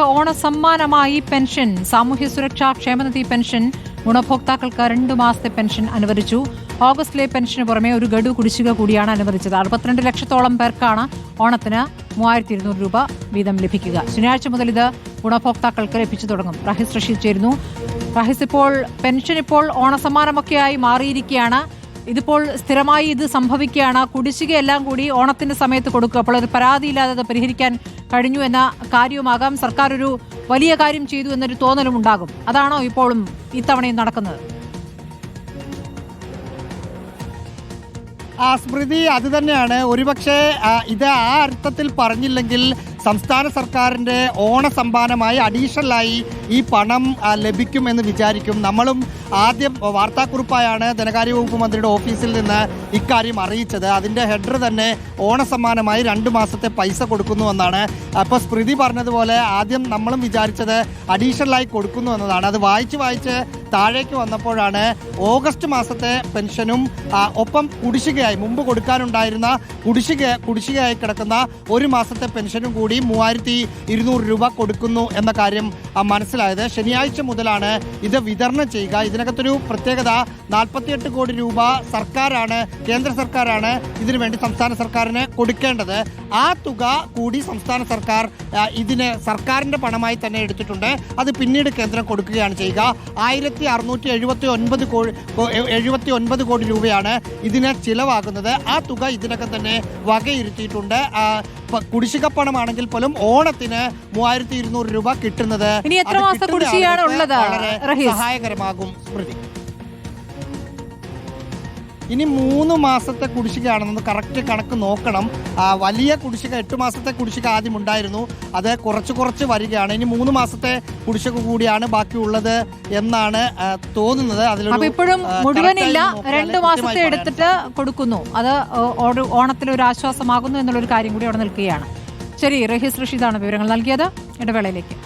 ഓണസമ്മാനമായി pension സാമൂഹ്യ സുരക്ഷാ ക്ഷേമനിധി പെൻഷൻ ഗുണഭോക്താക്കൾക്ക് രണ്ടു മാസത്തെ പെൻഷൻ അനുവദിച്ചു. ഓഗസ്റ്റിലെ പെൻഷന് പുറമെ ഒരു ഗഡു കുടിശ്ശിക കൂടിയാണ് അനുവദിച്ചത്. അറുപത്തിരണ്ട് ലക്ഷത്തോളം പേർക്കാണ് ഓണത്തിന് മൂവായിരത്തി ഇരുന്നൂറ് രൂപ വീതം ലഭിക്കുക. ശനിയാഴ്ച മുതൽ ഇത് ഗുണഭോക്താക്കൾക്ക് ലഭിച്ചു തുടങ്ങും. റഹിസ് റഷീദ് ചേരുന്നു. റഹിസ് ഇപ്പോൾ പെൻഷൻ ഇപ്പോൾ ഓണസമ്മാനമൊക്കെയായി മാറിയിരിക്കുകയാണ്. ഇതിപ്പോൾ സ്ഥിരമായി ഇത് സംഭവിക്കുകയാണ്. കുടിശ്ശികയെല്ലാം കൂടി ഓണത്തിന്റെ സമയത്ത് കൊടുക്കുക. അപ്പോൾ ഒരു പരാതിയില്ലാതെ അത് പരിഹരിക്കാൻ കഴിഞ്ഞു എന്ന കാര്യവുമാകാം. സർക്കാർ ഒരു വലിയ കാര്യം ചെയ്തു എന്നൊരു തോന്നലും ഉണ്ടാകും. അതാണോ ഇപ്പോഴും ഇത്തവണയും നടക്കുന്നത്? ആ സ്മൃതി അത് തന്നെയാണ്. ഒരുപക്ഷെ ഇത് ആ അർത്ഥത്തിൽ പറഞ്ഞില്ലെങ്കിൽ സംസ്ഥാന സർക്കാരിന്റെ ഓണസമ്പാനമായി അഡീഷണലായി ഈ പണം ലഭിക്കും ലഭിക്കുമെന്ന് വിചാരിക്കും. നമ്മളും ആദ്യം വാർത്താക്കുറിപ്പായാണ് ധനകാര്യ വകുപ്പ് മന്ത്രിയുടെ ഓഫീസിൽ നിന്ന് ഇക്കാര്യം അറിയിച്ചത്. അതിന്റെ ഹെഡർ തന്നെ ഓണസമ്മാനമായി രണ്ട് മാസത്തെ പൈസ കൊടുക്കുന്നു എന്നാണ്. അപ്പോൾ സ്മൃതി പറഞ്ഞതുപോലെ ആദ്യം നമ്മളും വിചാരിച്ചത് അഡീഷണലായി കൊടുക്കുന്നു എന്നതാണ്. അത് വായിച്ച് വായിച്ച് താഴേക്ക് വന്നപ്പോഴാണ് ഓഗസ്റ്റ് മാസത്തെ പെൻഷനും ഒപ്പം കുടിശ്ശികയായി മുമ്പ് കൊടുക്കാനുണ്ടായിരുന്ന കുടിശ്ശിക കുടിശ്ശികയായി കിടക്കുന്ന ഒരു മാസത്തെ പെൻഷനും കൂടി മൂവായിരത്തി ഇരുന്നൂറ് രൂപ കൊടുക്കുന്നു എന്ന കാര്യം മനസ്സിലായത്. ശനിയാഴ്ച മുതലാണ് ഇത് വിതരണം ചെയ്യുക. ഇതിനകത്തൊരു പ്രത്യേകത നാൽപ്പത്തിയെട്ട് കോടി രൂപ സർക്കാരാണ് കേന്ദ്ര സർക്കാരാണ് ഇതിനു വേണ്ടി സംസ്ഥാന സർക്കാരിന് കൊടുക്കേണ്ടത്. ആ തുക കൂടി സംസ്ഥാന സർക്കാർ ഇതിന് സർക്കാരിന്റെ പണമായി തന്നെ എടുത്തിട്ടുണ്ട്. അത് പിന്നീട് കേന്ദ്രം കൊടുക്കുകയാണ് ചെയ്യുക. ആയിരത്തി അറുന്നൂറ്റി എഴുപത്തി ഒൻപത് കോടി എഴുപത്തി ഒൻപത് കോടി രൂപയാണ് ഇതിനെ ചിലവാകുന്നത്. ആ തുക ഇതിനകം തന്നെ വകയിരുത്തിയിട്ടുണ്ട്. കുടിശ്ശിക പണമാണെങ്കിൽ പോലും ഓണത്തിന് മൂവായിരത്തി ഇരുന്നൂറ് രൂപ കിട്ടുന്നത് വളരെ സഹായകരമാകും അത് ഇനി മൂന്ന് മാസത്തെ കുടിശ്ശികയാണെന്ന് കറക്റ്റ് കണക്ക് നോക്കണം. വലിയ കുടിശ്ശിക എട്ട് മാസത്തെ കുടിശ്ശിക ആദ്യം ഉണ്ടായിരുന്നു. അത് കുറച്ച് കുറച്ച് വരികയാണ്. ഇനി മൂന്ന് മാസത്തെ കുടിശ്ശിക കൂടിയാണ് ബാക്കിയുള്ളത് എന്നാണ് തോന്നുന്നത്. അതിൽ ഇപ്പോഴും മുഴുവനില്ല രണ്ട് മാസത്തെ എടുത്തിട്ട് കൊടുക്കുന്നു. അത് ഓണത്തിൽ ഒരു ആശ്വാസമാകുന്നു എന്നുള്ളൊരു കാര്യം കൂടി അവിടെ നിൽക്കുകയാണ്. ശരി റഹീസ് റഷീദാണ് വിവരങ്ങൾ നൽകിയത്. ഇടവേളയിലേക്ക്.